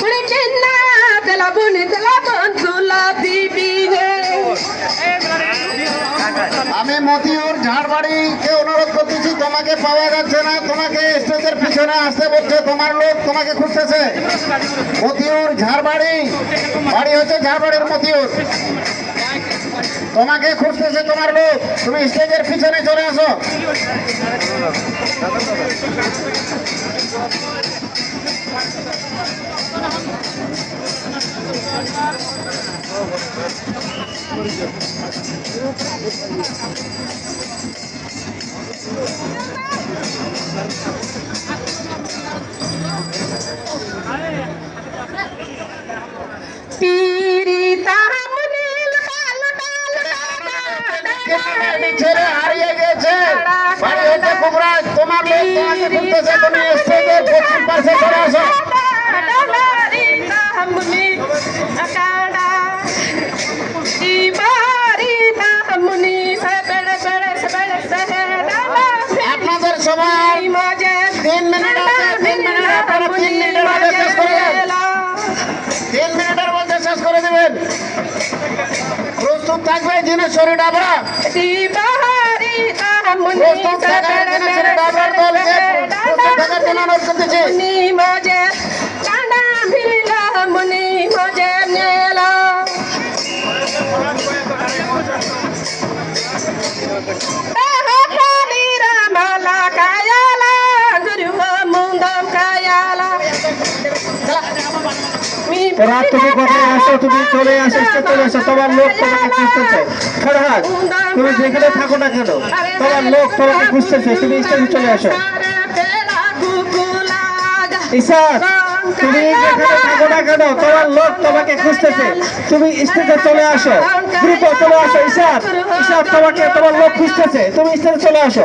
Freaking na, de আমি মতিউর ঝাড়বাড়ি কে অনুরোধ করতেছি তোমাকে পাওয়া যাচ্ছে না তোমাকে স্টেজের পিছনে আসতে বলছে তোমার লোক তোমাকে খুঁজতেছে। মতিউর ঝাড়বাড়ি বাড়ি হচ্ছে ঝাড়বাড়ির মতিউর। তোমাকে খুঁজতেছে তোমার লোক তুমি স্টেজের পিছনে চলে আসো। হারিয়ে গেছে তোমার তোমাকে খুঁজতেছে তুমি স্টেজের পশ্চিম পাশে চলে আসো প্রস্তুত থাকবে যিনি শরীর ডাবরা তোরা তুমি কোথায় আসো তুমি চলে আসো চলে আসো তোমার লোক তোমাকে খুঁজতেছে। ফরহাদ তুমি যেখানে থাকো না কেন? তোমার লোক তোমাকে খুঁজতেছে তুমি স্টেজে চলে আসো। ইসাদ তুমি যেখানে থাকো না কেন? তোমার লোক তোমাকে খুঁজতেছে। তুমি স্টেজে চলে আসো। গ্রুপে চলে আসো ইসাদ ইসাদ তোমাকে তোমার লোক খুঁজতেছে। তুমি স্টেজে চলে আসো।